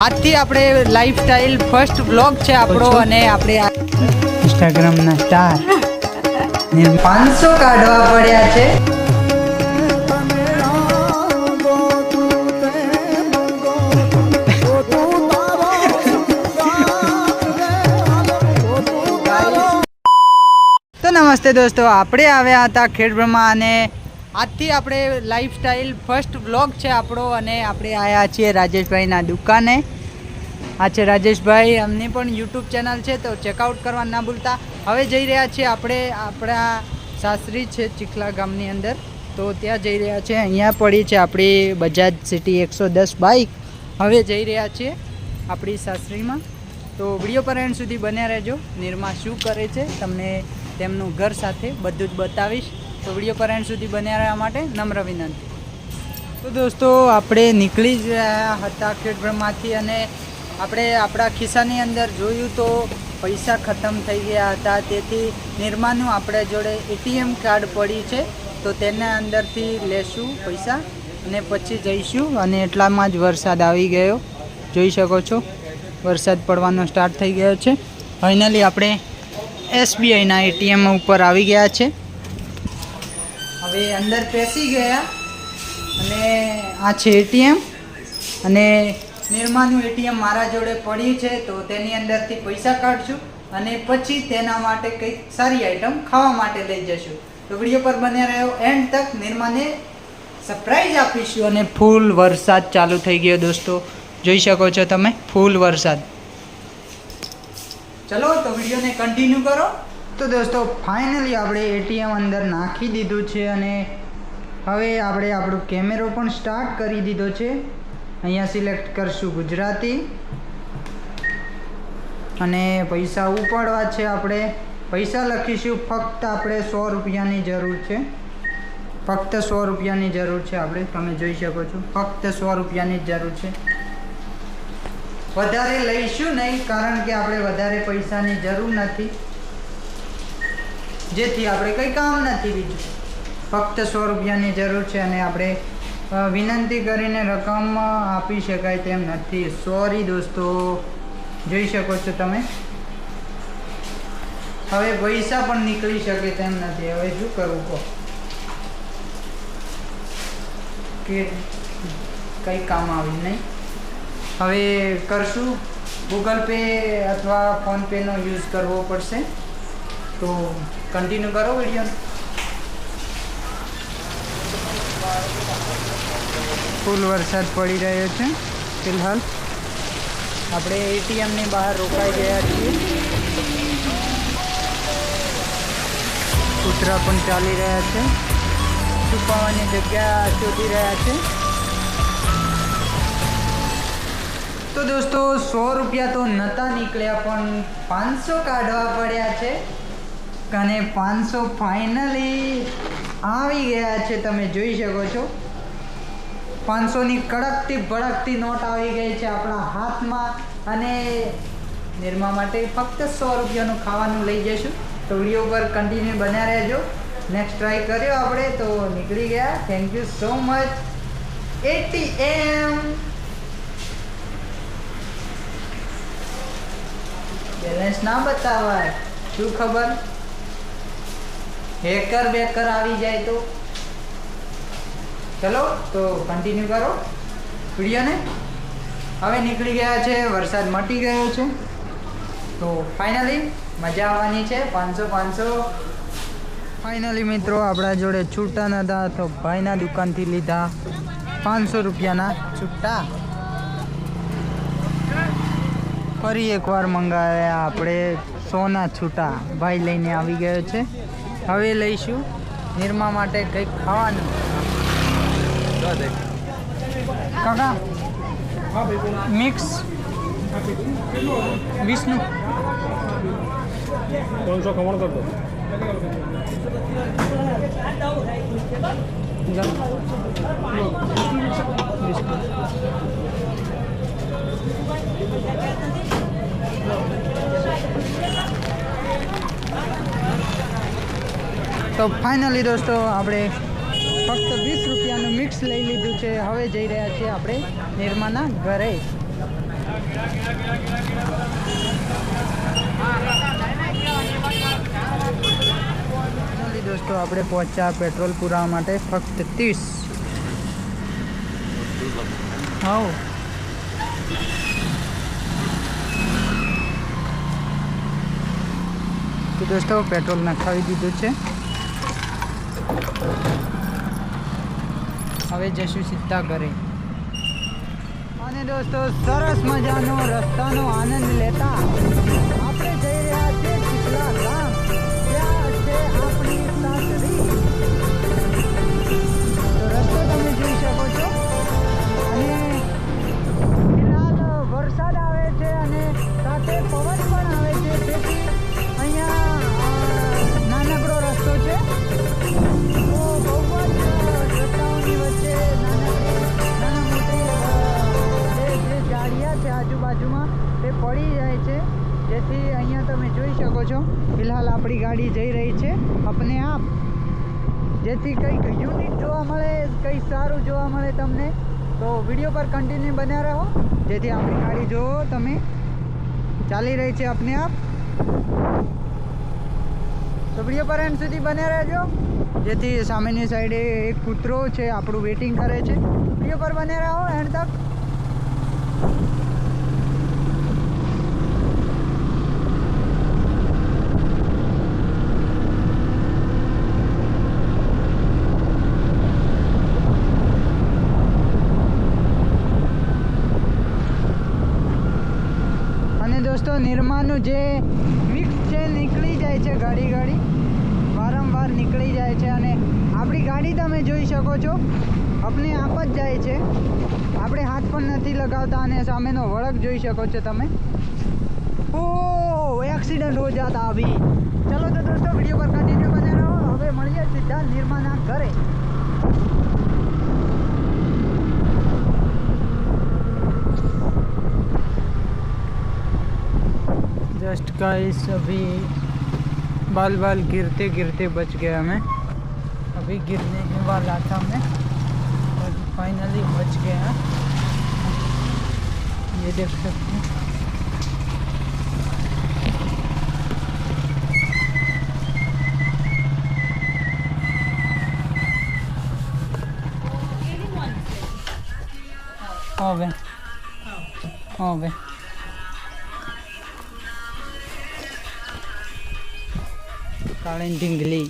આજથી આપણે life style first blog છે આપણો અને આપણે ઇન્સ્ટાગ્રામના સ્ટાર પાંચસો કાઢવા પડ્યા છે. તો નમસ્તે દોસ્તો આપણે આવ્યા હતા ખેડબ્રહ્મા અને આજથી આપણે લાઈફ સ્ટાઈલ ફર્સ્ટ બ્લોગ છે આપણો અને આપણે આવ્યા છીએ રાજેશભાઈના દુકાને. આ છે રાજેશભાઈ અમને પણ યુટ્યુબ ચેનલ છે, તો ચેકઆઉટ કરવા ના ભૂલતા. હવે જઈ રહ્યા છીએ આપણે આપણા સાસરી છે ચીખલા ગામની અંદર. તો ત્યાં જઈ રહ્યા છે, અહીંયા પડી છે આપણી બજાજ સિટી એકસો દસ બાઇક હવે જઈ રહ્યા છીએ આપણી સાસરીમાં. તો વીડિયો પર એન્ડ સુધી બન્યા રહેજો. નિર્મા શું કરે છે, તમને તેમનું ઘર સાથે બધું જ બતાવીશ. તો વીડિયો પર એન્ડ સુધી બન્યા રહેવા માટે નમ્ર વિનંતી. તો દોસ્તો, આપણે નીકળી જ રહ્યા હતા ખેડબ્રહ્માથી અને આપણે આપણા ખિસ્સાની અંદર જોયું તો પૈસા ખતમ થઈ ગયા હતા. તેથી નિર્માનું આપણે જોડે એટીએમ કાર્ડ પડી છે. તો તેના અંદરથી લેશું પૈસા અને પછી જઈશું અને એટલામાં જ વરસાદ આવી ગયો. જોઈ શકો છો, વરસાદ પડવાનો સ્ટાર્ટ થઈ ગયો છે. ફાઇનલી આપણે એસબીઆઈના એટીએમ ઉપર આવી ગયા છે. હવે અંદર પેસી ગયા અને આ છે એટીએમ અને નિર્માનું એટીએમ મારા જોડે પડ્યું છે તો તેની અંદરથી પૈસા કાઢશું અને પછી તેના માટે કંઈક સારી આઈટમ ખાવા માટે લઈ જશું. તો વીડિયો પર બન્યા રહ્યો એન્ડ તક નિર્માને સરપ્રાઈઝ આપીશું અને ફૂલ વરસાદ ચાલુ થઈ ગયો દોસ્તો. જોઈ શકો છો તમે, ફૂલ વરસાદ. ચલો, તો વિડીયોને કન્ટિન્યુ કરો. તો દોસ્તો ફાઇનલી આપણે એટીએમ અંદર નાખી દીધું છે અને હવે આપણે આપણો કેમેરો પણ સ્ટાર્ટ કરી દીધો છે. અહીંયા સિલેક્ટ કરશું ગુજરાતી. અને પૈસા ઉપાડવા છે આપણે. પૈસા લખીશું, ફક્ત આપણે સો રૂપિયાની જરૂર છે. ફક્ત સો રૂપિયાની જરૂર છે આપણે, તમે જોઈ શકો છો. ફક્ત સો રૂપિયાની જરૂર છે. વધારે લઈશું નહીં, કારણ કે આપણે વધારે પૈસાની જરૂર નથી. જેથી આપણે કંઈ કામ નથી બીજું. ફક્ત સો રૂપિયાની જરૂર છે અને આપણે વિનંતી કરીને રકમ આપી શકાય તેમ નથી. સોરી દોસ્તો. જોઈ શકો છો તમે? હવે પૈસા પણ નીકળી શકે તેમ નથી. હવે શું કરવું કહો? કે કંઈ કામ આવ્યું નહીં. હવે કરશું. ગૂગલ પે અથવા ફોનપેનો યુઝ કરવો પડશે. તો કન્ટિન્યુ કરો વીડિયો ફૂલ વરસાદ પડી રહ્યો છે ફિલહાલ. આપણે એટીએમની બહાર રોકાઈ ગયા છીએ. કૂતરા પણ ચાલી રહ્યા છે. છુપાવાની જગ્યા શોધી રહ્યા છે. તો દોસ્તો સો રૂપિયા તો નહોતા નીકળ્યા પણ પાંચસો કાઢવા પડ્યા છે. અને પાંચસો ફાઇનલી આવી ગયા છે, તમે જોઈ શકો છો. પાંચસોની કડકતી ભડકતી નોટ આવી ગઈ છે આપણા હાથમાં અને નિરમા માટે ફક્ત સો રૂપિયાનું ખાવાનું લઈ જઈશું. તો વીડિયો પર કન્ટિન્યુ બન્યા રહેજો. નેક્સ્ટ ટ્રાય કર્યો આપણે તો નીકળી ગયા. Thank you so much ATM balance ના બતાવાય. શું ખબર? હેકર બેકર આવી જાય તો? ચલો, તો કન્ટિન્યુ કરો. વિડીયોને? હવે નીકળી ગયા છે, વરસાદ મટી ગયો છે. તો ફાઇનલી મજા આવવાની છે, પાંચસો પાંચસો. ફાઇનલી મિત્રો, આપણા જોડે છૂટા નતા, તો ભાઈના દુકાનથી લીધા પાંચસો રૂપિયાના છૂટા. ફરી એકવાર મંગાવ્યા આપણે સોના છૂટા, ભાઈ લઈને આવી ગયો છે. હવે લઈશું. નિરમા માટે કંઈક ખાવાનું. કાકા મિક્સ. વિષ્ણુ. ત્રણસો ખમણ કરતો. તો ફાઇનલી દોસ્તો આપણે ફક્ત વીસ રૂપિયાનું મિક્સ લઈ લીધું છે. હવે જઈ રહ્યા છીએ આપણે નિર્માના ઘરે. દોસ્તો આપણે પહોંચ્યા પેટ્રોલ પુરાવા માટે ફક્ત ત્રીસ. હા દોસ્તો પેટ્રોલ નખાવી દીધું છે. હવે જશું સીધા ઘરે અને દોસ્તો, સરસ મજાનો રસ્તાનો આનંદ લેતા આપણે જઈ રહ્યા છીએ વીડિયો પર કન્ટિન્યુ બન્યા રહો. જેથી આપણી ગાડી જુઓ તમે. ચાલી રહી છે આપને આપ. તો વીડિયો પર એન્ડ સુધી બન્યા રહેજો. જેથી સામેની સાઈડે એક કૂતરો છે, આપણું વેઇટિંગ કરે છે. વીડિયો પર બન્યા રહો એન્ડ તક અને દોસ્તો નિરમાનું જે મિક્સ છે, નીકળી જાય છે ઘડી ઘડી. વારંવાર નીકળી જાય છે અને આપણી ગાડી તમે જોઈ શકો છો. આપને આપ જ જાય છે. આપણે હાથ પણ નથી લગાવતા અને સામેનો વળક જોઈ શકો છો તમે. ઓ, એક્સિડન્ટ હો જાતા અભી. ચલો તો દોસ્તો, વીડિયો પર કન્ટિન્યુ બને રહો. હવે મળીએ સીધા નિર્માના ઘરે. जस्ट गाइस अभी बाल बाल गिरते गिरते बच गया मैं। अभी गिरने के वाला था मैं और फाइनली बच गया। ये देख सकते हैं। oh, हाँ भाई हाँ भाई કાળી ઢીંગલી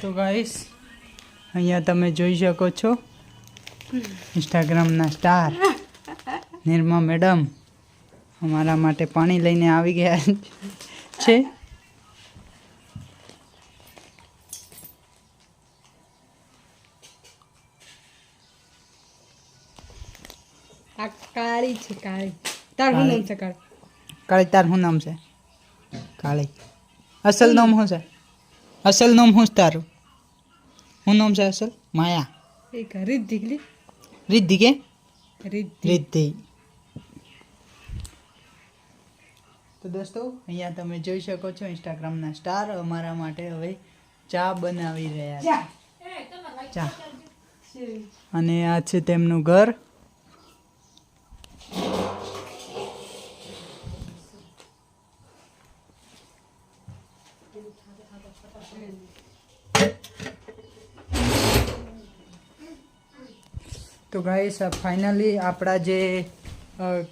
તો ગાઈસ અહીંયા તમે જોઈ શકો છો. ઇન્સ્ટાગ્રામના સ્ટાર નિર્મા મેડમ અમારા માટે પાણી લઈને આવી ગયા છે. કાળી છે કાળી. તાર શું નામ છે કાળી. કાળી? તાર શું નામ છે? કાળી. અસલ નામ શું છે? અસલ નામ શું તારું? શું નામ છે અસલ? માયા. એક રિદ્ધિ રિદ્ધિ કે? રિદ્ધિ. તો દોસ્તો અહીંયા તમે જોઈ શકો છો ઇન્સ્ટાગ્રામના સ્ટાર અમારા માટે હવે ચા બનાવી રહ્યા છે. ચા. અને આ છે તેમનું ઘર. તો ગાઈસ ફાઇનલી આપણા જે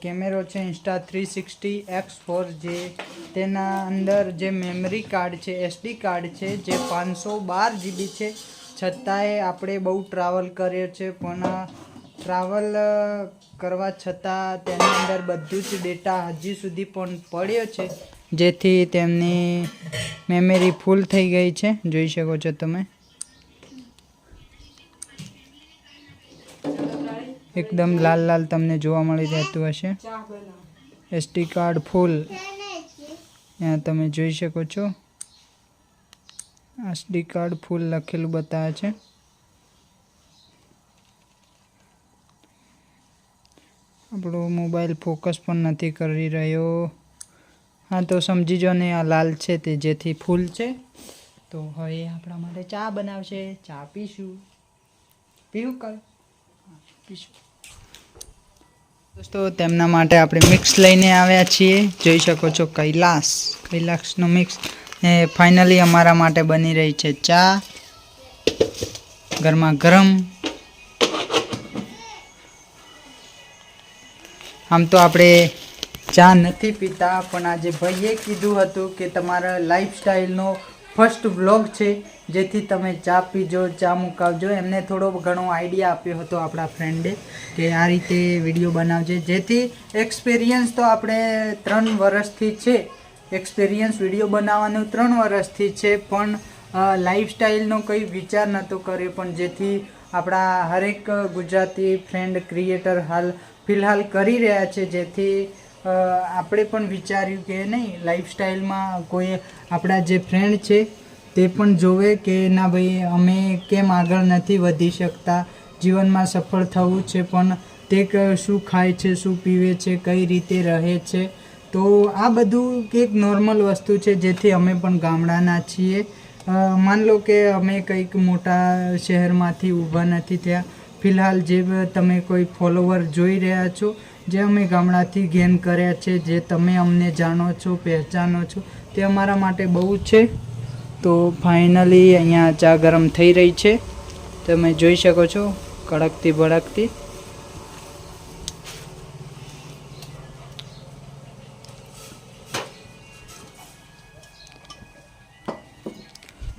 કેમેરો છે Insta three sixty X four જે, તેના અંદર જે મેમરી કાર્ડ છે એસડી કાર્ડ છે, જે પાંચસો બાર જીબી છે, છતાંય આપણે બહુ ટ્રાવેલ કર્યો છે, પણ ટ્રાવેલ કરવા છતાં તેની અંદર બધું જ ડેટા હજી સુધી પણ પડ્યો છે, જેથી તેમની મેમરી ફૂલ થઈ ગઈ છે, જોઈ શકો છો તમે. એકદમ લાલ લાલ તમને જોવા મળી રહેતું હશે. એસટી કાર્ડ ફૂલ અહીંયા તમે જોઈ શકો છો. એસડી કાર્ડ ફૂલ લખેલું બતાવે છે. આપણો મોબાઈલ ફોકસ પણ નથી કરી રહ્યો. હા, તો સમજી જો ને આ લાલ છે તે જેથી ફૂલ છે. તો હવે આપણા માટે ચા બનાવશે. ચા પીશું. પીવું કર. દોસ્તો, તેમના માટે આપણે મિક્સ લઈને આવ્યા છીએ. જોઈ શકો છો, કૈલાસ. કૈલાસનું મિક્સ. ને ફાઇનલી અમારા માટે બની રહી છે ચા. ગરમા ગરમ. આમ તો આપણે ચા નથી પીતા, પણ આજે ભાઈએ કીધું હતું કે તમારા લાઈફસ્ટાઈલનો ફર્સ્ટ વ્લોગ છે, જેથી તમે ચા પીજો, ચા મુકાવજો. એમને થોડો ઘણો આઈડિયા આપ્યો હતો આપણા ફ્રેન્ડે કે આ રીતે વીડિયો બનાવજે. જેથી એક્સપિરિયન્સ તો આપણે ત્રણ વર્ષથી છે. એક્સપિરિયન્સ વીડિયો બનાવવાનું ત્રણ વર્ષથી છે, પણ લાઈફસ્ટાઈલનો કંઈ વિચાર નહોતો કર્યો. પણ જેથી આપણા હરેક ગુજરાતી ફ્રેન્ડ ક્રિએટર હાલ ફિલહાલ કરી રહ્યા છે. જેથી આપણે પણ વિચાર્યું કે નહીં લાઈફસ્ટાઈલમાં કોઈ આપણા જે ફ્રેન્ડ છે, તે પણ જોવે કે, ના ભાઈ, અમે કેમ આગળ નથી વધી શકતા? જીવનમાં સફળ થવું છે, પણ તે શું ખાય છે, શું પીવે છે, કઈ રીતે રહે છે? તો આ બધું એક નોર્મલ વસ્તુ છે, જેથી અમે પણ ગામડાના છીએ. માન લો કે અમે કંઈક મોટા શહેરમાંથી ઊભા નથી થયા. ફિલહાલ જે તમે કોઈ ફોલોવર જોઈ રહ્યા છો, જે અમે ગામડાથી ગેન કર્યા છે, જે તમે અમને જાણો છો, પહેચાનો છો તે અમારા માટે બહુ છે. તો ફાઇનલી અહીંયા ચા ગરમ થઈ રહી છે. તમે જોઈ શકો છો કડકતી ભડકતી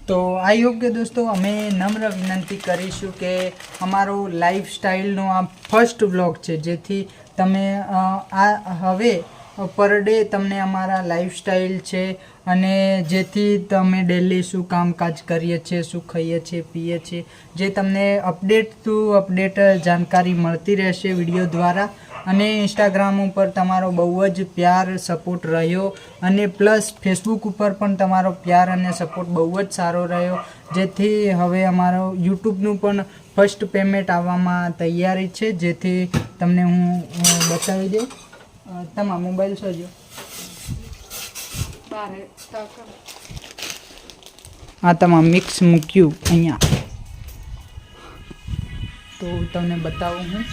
તો આ યોગ્ય દોસ્તો, અમે નમ્ર વિનંતી કરીશું કે અમારો લાઈફસ્ટાઈલનો આ ફર્સ્ટ વ્લોગ છે, જેથી તમે આ, હવે પર ડે તમને અમારા લાઈફ સ્ટાઈલ છે અને જેથી તમે ડેલી શું કામકાજ કરીએ છીએ, શું ખાઈએ છીએ, પીએ છીએ, જે તમને અપડેટ ટુ અપડેટ જાણકારી મળતી રહેશે વીડિયો દ્વારા. અને ઇન્સ્ટાગ્રામ ઉપર તમારો બહુ જ પ્યાર સપોર્ટ રહ્યો અને પ્લસ ફેસબુક ઉપર પણ તમારો પ્યાર અને સપોર્ટ બહુ જ સારો રહ્યો. જેથી હવે અમારો યુટ્યુબનું પણ ફર્સ્ટ પેમેન્ટ આવવામાં તૈયારી છે. જેથી તમને હું બતાવી દઉં. અ, તમારા મોબાઈલ સોજો આ તમામ મિક્સ મૂક્યું અહીંયા. તો તમને બતાવું હું.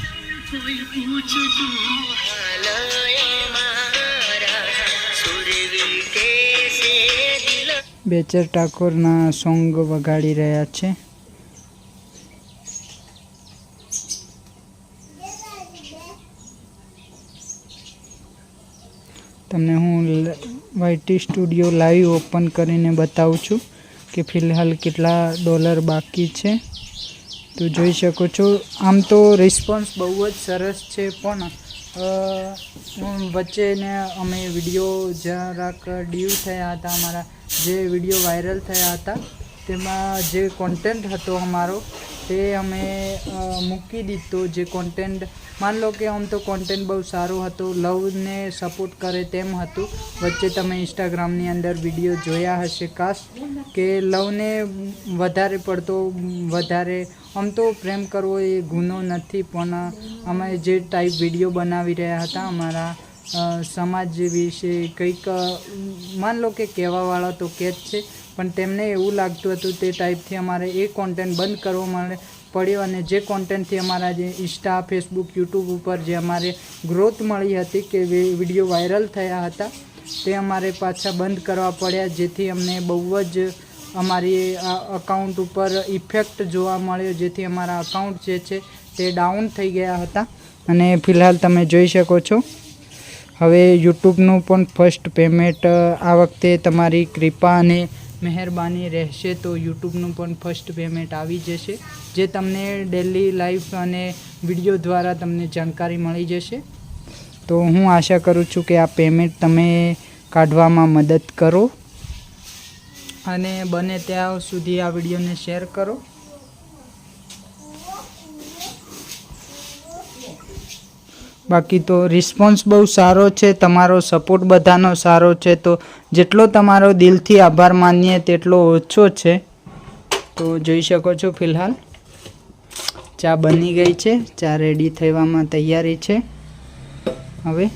બેચર ઠાકોરના સોંગ વગાડી રહ્યા છે. તમને હું વાયટી સ્ટુડિયો લાઈવ ઓપન કરીને બતાવું છું કે ફિલહાલ કેટલા ડોલર બાકી છે. તો જોઈ શકો છો, આમ તો રિસ્પોન્સ બહુ જ સરસ છે, પણ હું વચ્ચેને અમે વીડિયો જરાક ડ્યુ થયા હતા, અમારા જે વીડિયો વાયરલ થયા હતા, તેમાં જે કોન્ટેન્ટ હતો અમારો, તે અમે મૂકી દીધો, જે કોન્ટેન્ટ માન લો કે આમ તો કોન્ટેન્ટ બહુ સારો હતો લવને સપોર્ટ કરે તેમ હતું. વચ્ચે તમે ઇન્સ્ટાગ્રામની અંદર વીડિયો જોયા હશે ખાસ કે લવને વધારે પડતો, વધારે, આમ તો પ્રેમ કરવો એ ગુનો નથી, પણ અમે જે ટાઈપ વીડિયો બનાવી રહ્યા હતા, અમારા સમાજ વિશે કંઈક માન લો કે કહેવાવાળા તો કે જ છે, પણ તેમને એવું લાગતું હતું તે ટાઈપથી અમારે એ કોન્ટેન્ટ બંધ કરવો મળે પડ્યો અને જે કોન્ટેન્ટથી અમારા જે ઇન્સ્ટા ફેસબુક યુટ્યુબ ઉપર જે અમારે ગ્રોથ મળી હતી કે વીડિયો વાયરલ થયા હતા, તે અમારે પાછા બંધ કરવા પડ્યા, જેથી અમને બહુ જ અમારી અકાઉન્ટ ઉપર ઇફેક્ટ જોવા મળ્યો, જેથી અમારા અકાઉન્ટ જે છે તે ડાઉન થઈ ગયા હતા. અને ફિલહાલ તમે જોઈ શકો છો. હવે યુટ્યુબનું પણ ફર્સ્ટ પેમેન્ટ આ વખતે તમારી કૃપા અને મહેરબાની રહેશે તો યુટ્યુબનું પણ ફર્સ્ટ પેમેન્ટ આવી જશે, જે તમને ડેલી લાઈફ અને વીડિયો દ્વારા તમને જાણકારી મળી જશે. તો હું આશા કરું છું કે આ પેમેન્ટ તમે કાઢવામાં મદદ કરો અને બને ત્યાં સુધી આ વિડીયોને શેર કરો. બાકી તો રિસ્પોન્સ બહુ સારો છે, તમારો સપોર્ટ બધાનો સારો છે, તો જેટલો તમારો દિલથી આભાર માનીએ તેટલો ઓછો છે. તો જોઈ શકો છો ફિલહાલ. ચા બની ગઈ છે, ચા રેડી થવામાં તૈયારી છે. હવે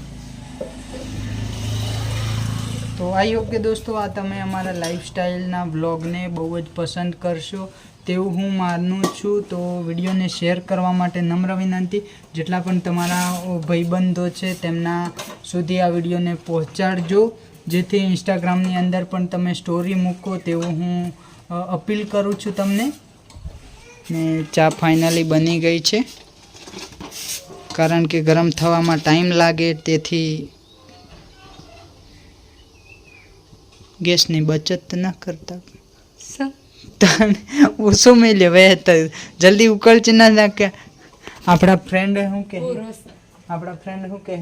તો આઈ હોપ દોસ્તો, આ તમે અમારા લાઈફસ્ટાઈલના બ્લોગને બહુ જ પસંદ કરશો. તેવું હું માનું છું, તો વિડીયોને શેર કરવા માટે નમ્ર વિનંતી. જેટલા પણ તમારા ભાઈબંધો છે, તેમના સુધી આ વિડીયોને પહોંચાડજો. જેથી ઇન્સ્ટાગ્રામની અંદર પણ તમે સ્ટોરી મૂકો તેવું હું અપીલ કરું છું તમને. ને ચા ફાઇનલી બની ગઈ છે. કારણ કે ગરમ થવામાં ટાઈમ લાગે, તેથી ગેસની બચત ન કરતા. સમ ઓછો મેં લેવાય તો જલ્દી ઉકળશે ના નાખે આપણા ફ્રેન્ડ શું કહે આપણા ફ્રેન્ડ શું કહે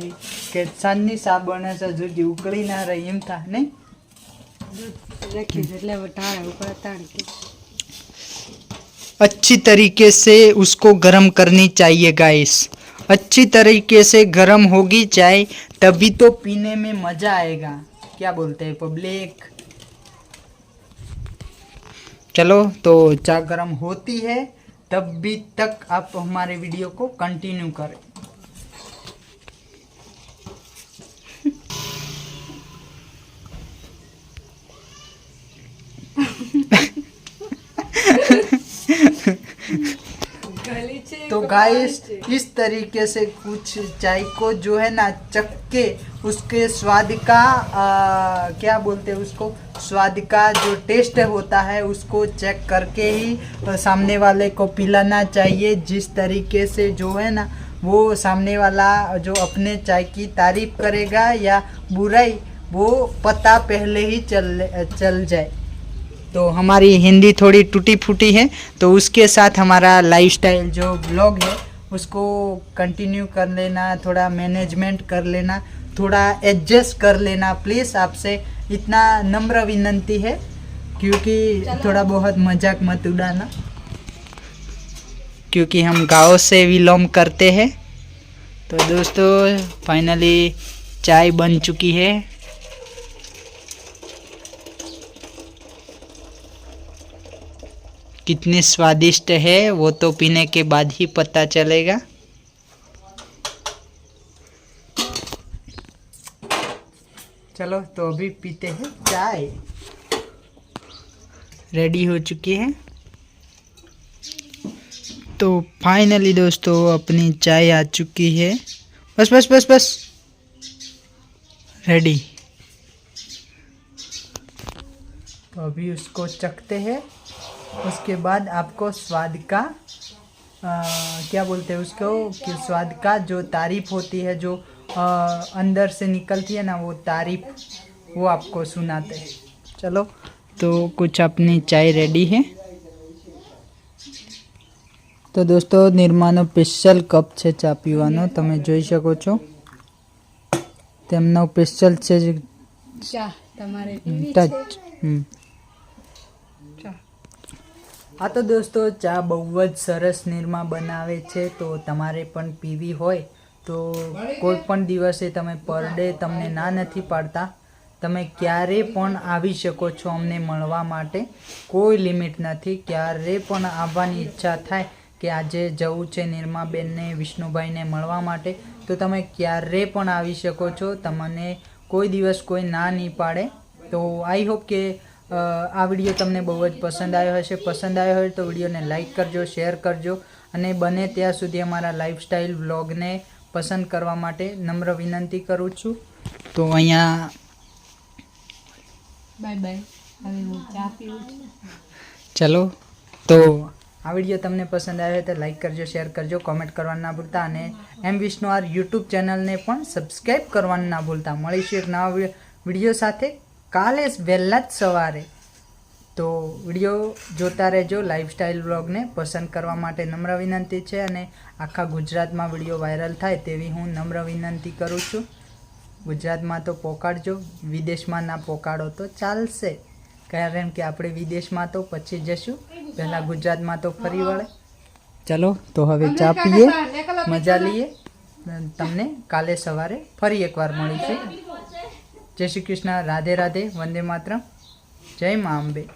કે સાંજની સા બને છે સુધી ઉકળી ના રહી એમ થાય નહીં રાખી એટલે હવે ટાણે ઉપર તાણ કે अच्छी तरीके से उसको गरम करनी चाहिए गाइस अच्छी तरीके से गरम होगी चाय तभी तो पीने में मजा आएगा क्या बोलते हैं पब्लिक चलो तो चाय गरम होती है तब भी तक आप हमारे वीडियो को कंटिन्यू करें गाइस इस तरीके से कुछ चाय को जो है ना चक्के उसके स्वाद का आ, क्या बोलते हैं उसको स्वाद का जो टेस्ट होता है उसको चेक करके ही सामने वाले को पिलाना चाहिए। जिस तरीके से जो है ना वो सामने वाला जो अपने चाय की तारीफ़ करेगा या बुराई वो पता पहले ही चल चल जाए। तो हमारी हिंदी थोड़ी टूटी फूटी है तो उसके साथ हमारा लाइफस्टाइल जो ब्लॉग है उसको कंटिन्यू कर लेना थोड़ा मैनेजमेंट कर लेना थोड़ा एडजस्ट कर लेना। प्लीज़ आपसे इतना नम्र विनंती है क्योंकि थोड़ा बहुत मज़ाक मत उड़ाना क्योंकि हम गाँव से विलोम करते हैं। तो दोस्तों फाइनली चाय बन चुकी है। कितनी स्वादिष्ट है, वो तो पीने के बाद ही पता चलेगा। चलो तो अभी पीते हैं चाय। रेडी हो चुकी है? तो फाइनली दोस्तों, अपनी चाय आ चुकी है। बस बस बस बस। रेडी तो अभी उसको चखते हैं। उसके बाद आपको स्वाद का आ, क्या बोलते हैं उसको कि स्वाद का जो तारीफ होती है जो आ, अंदर से निकलती है ना वो तारीफ वो आपको सुनाते हैं चलो तो कुछ अपनी चाय रेडी है તો દોસ્તો નિર્માનો સ્પેશિયલ કપ છે ચા પીવાનો તમે જોઈ શકો છો તેમનો સ્પેશિયલ છે ચા તમારે પીવી છે ટચ હમ ચા હા તો દોસ્તો ચા બહુ જ સરસ નિરમા બનાવે છે, તો તમારે પણ પીવી હોય તો કોઈ પણ દિવસે તમે પર ડે તમને ના નથી પાડતા. તમે ક્યારે પણ આવી શકો છો અમને મળવા માટે. કોઈ લિમિટ નથી, ક્યારે પણ આવવાની ઈચ્છા થાય કે આજે જવું છે નિર્માબેનને વિષ્ણુભાઈને મળવા માટે, તો તમે ક્યારે પણ આવી શકો છો. તમને કોઈ દિવસ કોઈ ના નહીં પાડે. તો આઈ હોપ કે આ વીડિયો તમને બહુ જ પસંદ આવ્યો હશે. પસંદ આવ્યો હોય તો વિડીયોને લાઇક કરજો શેર કરજો અને બને ત્યાં સુધી અમારા લાઈફસ્ટાઈલ વ્લોગને પસંદ કરવા માટે નમ્ર વિનંતી કરું છું. તો અહીંયા બાય બાય. હવે હું ચા પીવું છું. ચલો. તો આ વીડિયો તમને પસંદ આવ્યો હોય તો લાઈક કરજો શેર કરજો કોમેન્ટ કરવાનું ના ભૂલતા અને એમ વિષ્ણુ આર યુટ્યુબ ચેનલને પણ સબસ્ક્રાઈબ કરવાનું ના ભૂલતા. મળીશું એક નવા વીડિયો સાથે. કાલે જ વહેલા જ સવારે. તો વીડિયો જોતા રહેજો લાઇફસ્ટાઈલ બ્લોગને પસંદ કરવા માટે નમ્ર વિનંતી છે અને આખા ગુજરાતમાં વીડિયો વાયરલ થાય તેવી હું નમ્ર વિનંતી કરું છું. ગુજરાતમાં તો પોકાડજો વિદેશમાં ના પોકાડો તો ચાલશે. કારણ કે આપણે વિદેશમાં તો પછી જશું પહેલાં ગુજરાતમાં તો ફરી વળે. ચલો તો હવે ચા પીએ મજા લઈએ. તમને કાલે સવારે ફરી એકવાર મળીશું. જય શ્રી કૃષ્ણ રાધે રાધે વંદે માતરમ. જય મા અંબે.